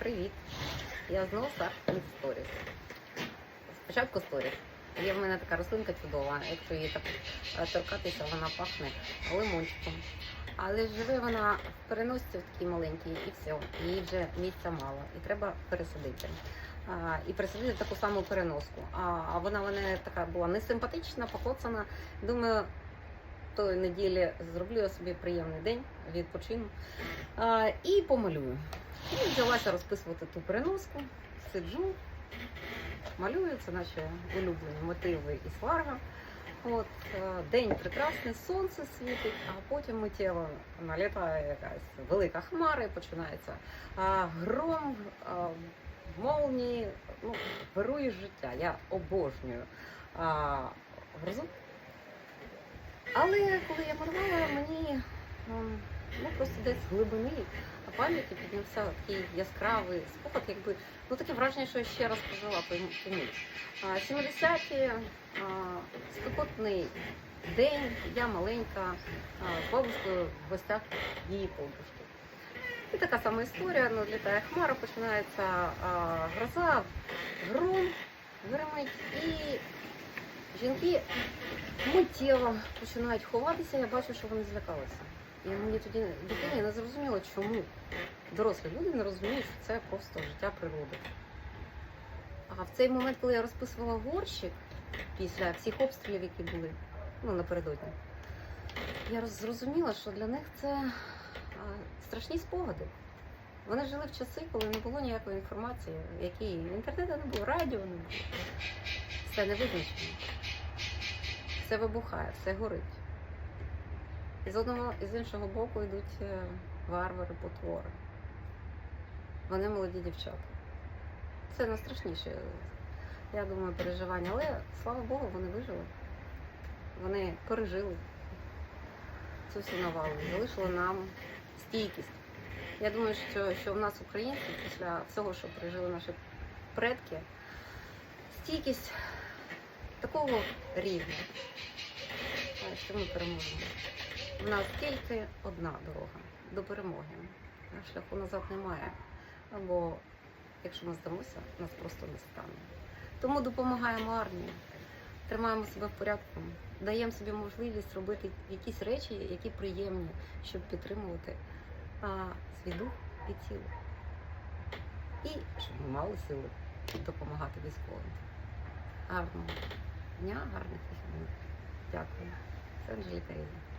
Привіт! Я знову старт сторіс. Спочатку сторіс. Є в мене така рослинка чудова, якщо її так е, торкатися, вона пахне лимончиком. Але живе вона в переносці в такій маленькій і все. Їй вже місця мало. І треба пересадити. А, і пересадити таку саму переноску. А, а вона мене така була несимпатична, покоцана. Думаю, тої неділі зроблю я собі приємний день, відпочину а, і помалюю. І взялася розписувати ту переноску, сиджу, малюю, це наші улюблені мотиви і сварга. От, е, день прекрасний, сонце світить, а потім миттєво налітає якась велика хмара і починається а, гром, а, молнії, ну, вирує життя. Я обожнюю а, грозу. Але коли я малювала, мені ну, просто десь з глибини пам'яті піднявся такий яскравий спогад, якби ну таке враження, що я ще раз прожила ніч. А, 70-ті, спекотний день, я маленька, з бабушкою в гостях її подружки. І така сама історія, ну, літає хмара, починається а, гроза, гром, гримить, і жінки миттєво починають ховатися, я бачу, що вони злякалися. І мені тоді дитині не зрозуміло, чому дорослі люди не розуміють, що це просто життя природи. А в цей момент, коли я розписувала горщик після всіх обстрілів, які були ну, напередодні, я зрозуміла, що для них це страшні спогади. Вони жили в часи, коли не було ніякої інформації, які інтернету не було, радіо не було. Все не визначено. Все вибухає, все горить. І з одного і з іншого боку йдуть е, варвари, потвори. Вони молоді дівчата. Це найстрашніше, я думаю, переживання. Але слава Богу, вони вижили. Вони пережили цю всю навалу, залишили нам стійкість. Я думаю, що, що в нас, українців, після всього, що пережили наші предки, стійкість такого рівня, що ми переможемо. В нас тільки одна дорога до перемоги. Шляху назад немає. Або якщо ми здамося, нас просто не стане. Тому допомагаємо армії, тримаємо себе в порядку, даємо собі можливість робити якісь речі, які приємні, щоб підтримувати а, свій дух і тіло. І щоб ми мали сили допомагати військовим. Гарного дня, гарних вихідних. Дякую. Це Анжеліка Різа.